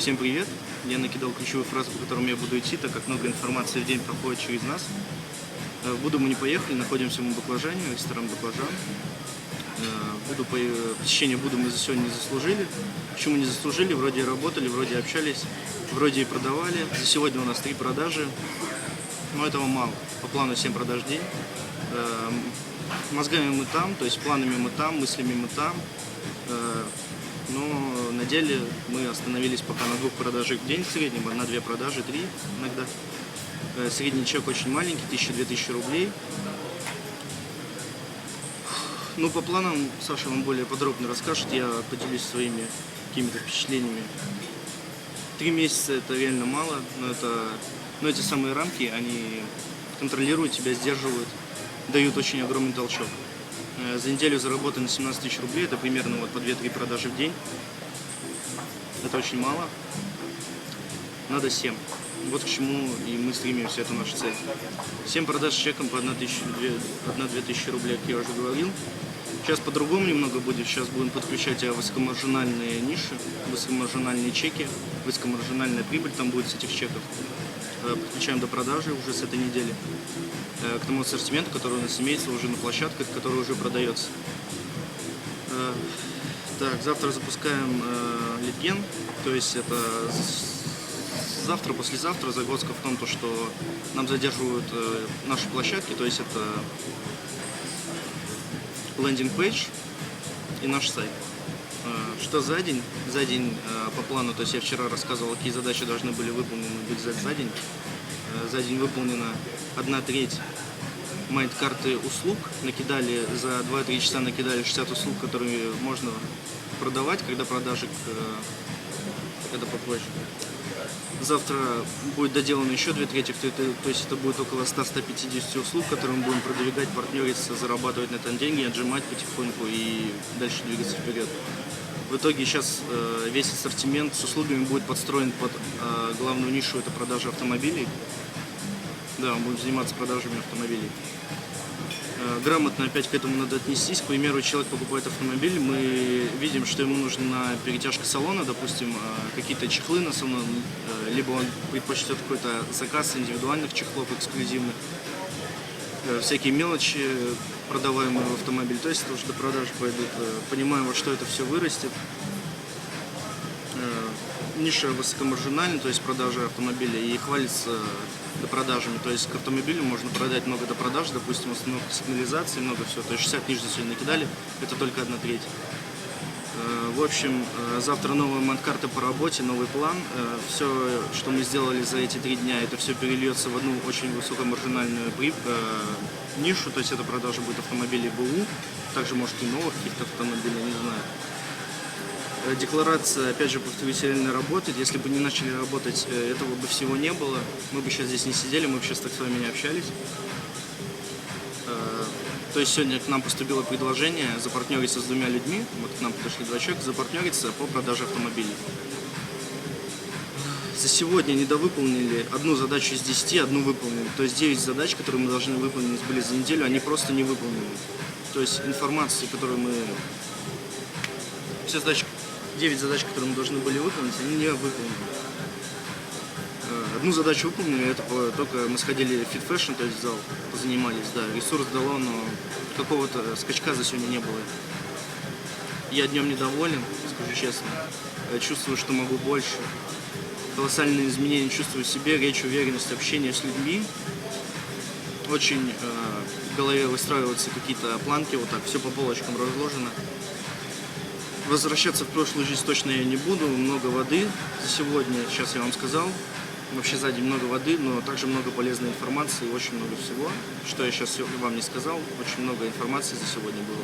Всем привет! Я накидал ключевую фразу, по которым я буду идти, так как много информации в день проходит через нас. Э, В Буду мы не поехали, находимся мы в Баклажане, ресторан Баклажан. Э, Буду по... Посещение Буду мы за сегодня не заслужили. Почему не заслужили? Вроде работали, вроде общались, вроде и продавали. За сегодня у нас три продажи, но этого мало. По плану 7 продаж в день. Э, Мозгами мы там, то есть планами мы там, мыслями мы там. Э, но на деле мы остановились пока на двух продажах в день в среднем, одна-две продажи, три иногда. Э, Средний чек очень маленький, 1000-2000 рублей. Ну, по планам Саша вам более подробно расскажет, я поделюсь своими какими-то впечатлениями. Три месяца это реально мало, но это, но эти самые рамки, они контролируют тебя, сдерживают, дают очень огромный толчок. Э, За неделю заработано 17 тысяч рублей, это примерно вот по 2-3 продажи в день. Это очень мало. Надо 7. Вот к чему и мы стремимся, это наша цель. 7 продаж чеком по 1-2 тысячи рублей, как я уже говорил. Сейчас по-другому немного будет. Сейчас будем подключать высокомаржинальные ниши, высокомаржинальные чеки, высокомаржинальная прибыль там будет с этих чеков. Э, Подключаем до продажи уже с этой недели э, к тому ассортименту, который у нас имеется уже на площадках, который уже продается. Э, Так, завтра запускаем литген, то есть это завтра, послезавтра загвоздка в том, то, что нам задерживают э, наши площадки, то есть это лендинг-пейдж и наш сайт. Э, Что за день? За день э, по плану, то есть я вчера рассказывал, какие задачи должны были выполнены быть за, за день. За день выполнена одна треть майнд-карты услуг. Накидали за 2-3 часа накидали 60 услуг, которые можно продавать, когда продажи, э, когда попозже. Завтра будет доделано еще две трети, то, это- то есть это будет около 100-150 услуг, которые мы будем продвигать, партнериться, зарабатывать на этом деньги, отжимать потихоньку и дальше двигаться вперед. В итоге сейчас э, весь ассортимент с услугами будет подстроен под э, главную нишу, это продажа автомобилей. Да, мы будем заниматься продажами автомобилей. Э, Грамотно опять к этому надо отнестись. К примеру, человек покупает автомобиль, мы видим, что ему нужна перетяжка салона, допустим, э, какие-то чехлы на салон, э, либо он предпочтет какой-то заказ индивидуальных чехлов эксклюзивных, всякие мелочи, продаваемые в автомобиль. То есть уже до продаж пойдут. Понимаем, во что это все вырастет. Э, Ниша высокомаржинальная, то есть продажа автомобиля, и хвалится допродажами. То есть к автомобилю можно продать много допродаж, допустим, установка сигнализации, много всего. То есть 60 тысяч за сегодня накидали, это только одна треть. Э, В общем, э, завтра новая манкарта по работе, новый план. Все, что мы сделали за эти три дня, это все перельется в одну очень высокомаржинальную нишу, то есть это продажа будет автомобилей БУ, также может и новых каких-то автомобилей, не знаю. Э, Декларация, опять же, повторюсь, реально работает. Если бы не начали работать, э, этого бы всего не было. Мы бы сейчас здесь не сидели, мы бы сейчас так с вами не общались. Э, То есть сегодня к нам поступило предложение запартнериться с двумя людьми. Вот к нам подошли два человека, запартнериться по продаже автомобилей. За сегодня недовыполнили одну задачу из 10, одну выполнили. То есть 9 задач, которые мы должны выполнить были за неделю, они просто не выполнены. То есть информации, которую мы все задачи, 9 задач, которые мы должны были выполнить, они не выполнены. Э, Одну задачу выполнили, это только мы сходили в Fit Fashion, то есть в зал, позанимались, да, ресурс дало, но какого-то скачка за сегодня не было. Я днем недоволен, скажу честно. Э, Чувствую, что могу больше. Колоссальные изменения чувствую в себе, речь, уверенность, общение с людьми. Очень э, в голове выстраиваются какие-то планки, вот так, все по полочкам разложено. Возвращаться в прошлую жизнь точно я не буду. Много воды за сегодня, сейчас я вам сказал. Вообще сзади много воды, но также много полезной информации, очень много всего, что я сейчас вам не сказал. Очень много информации за сегодня было.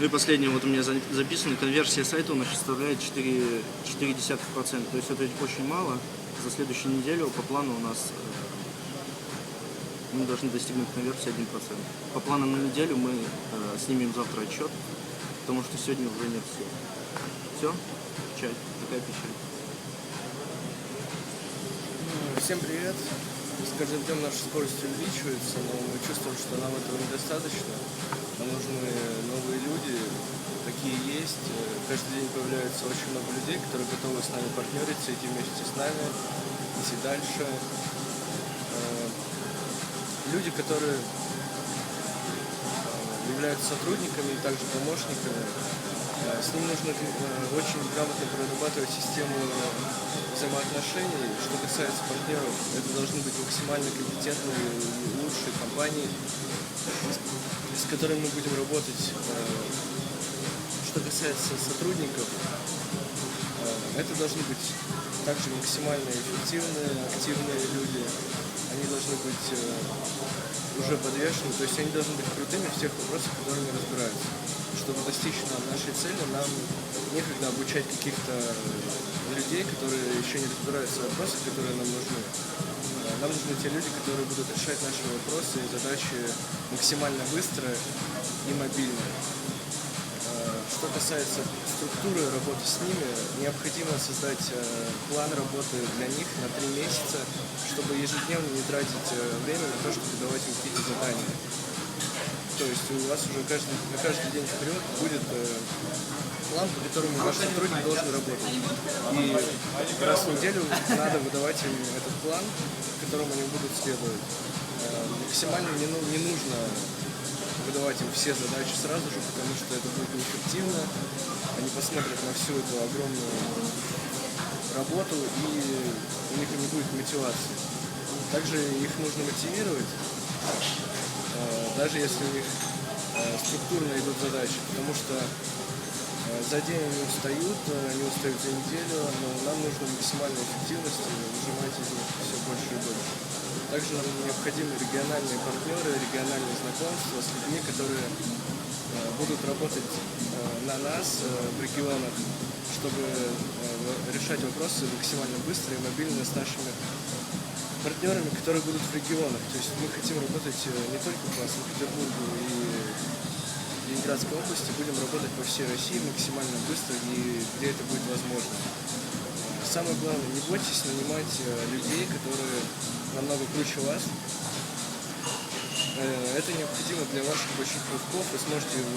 Ну и последнее, вот у меня за- записано, конверсия сайта у нас составляет 4, 0,4%. То есть это очень мало. За следующую неделю по плану у нас э, мы должны достигнуть конверсии 1%. По плану на неделю мы э, снимем завтра отчет, потому что сегодня уже нет сил. Все? Печаль. Такая печаль. Всем привет. С каждым днем наша скорость увеличивается, но мы чувствуем, что нам этого недостаточно. Нам нужны новые люди, такие есть. Каждый день появляется очень много людей, которые готовы с нами партнериться, идти вместе с нами, идти дальше. Э, Люди, которые являются сотрудниками и также помощниками, э, с ним нужно э, очень грамотно прорабатывать систему взаимоотношений. Что касается партнеров, это должны быть максимально компетентные и лучшие компании, с которыми мы будем работать. Э, Что касается сотрудников, э, это должны быть также максимально эффективные, активные люди. Они должны быть э, уже подвешены, то есть они должны быть крутыми в тех вопросах, которыми разбираются. Чтобы достичь нам нашей цели, нам некогда обучать каких-то людей, которые еще не разбираются в вопросах, которые нам нужны. Э, Нам нужны те люди, которые будут решать наши вопросы и задачи максимально быстро и мобильно. Что касается структуры работы с ними, необходимо создать э, план работы для них на три месяца, чтобы ежедневно не тратить э, время на то, чтобы давать им какие-то задания. То есть у вас уже каждый, на каждый день вперед будет э, план, по которому ваш сотрудник должен работать. И раз в неделю надо выдавать им этот план, которому они будут следовать. Максимально не, ну- не нужно выдавать им все задачи сразу же, потому что это будет неэффективно. Они посмотрят на всю эту огромную работу и у них не будет мотивации. Также их нужно мотивировать, э, даже если у них э, структурно идут задачи, потому что э, за день они устают, они устают за неделю, но нам нужно максимальной эффективности выжимать из них все больше и больше. Также нам необходимы региональные партнеры, региональные знакомства с людьми, которые э, будут работать э, на нас э, в регионах, чтобы решать вопросы максимально быстро и мобильно с нашими партнерами, которые будут в регионах. То есть мы хотим работать не только по Санкт-Петербургу и Ленинградской области, будем работать по всей России максимально быстро и где это будет возможно. Самое главное, не бойтесь нанимать э, людей, которые намного круче вас. Э, Это необходимо для ваших больших рывков. Вы сможете э,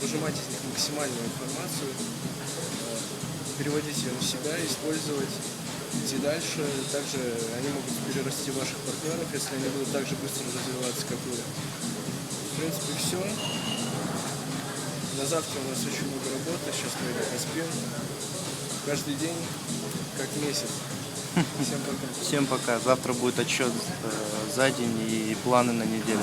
выжимать из них максимальную информацию, переводить ее на себя, использовать, идти дальше. Также они могут перерасти ваших партнеров, если они будут так же быстро развиваться, как вы. В принципе, все. На завтра у нас очень много работы, сейчас мы поспим. Каждый день как месяц. Всем пока. Всем пока. Завтра будет отчет э, за день и планы на неделю.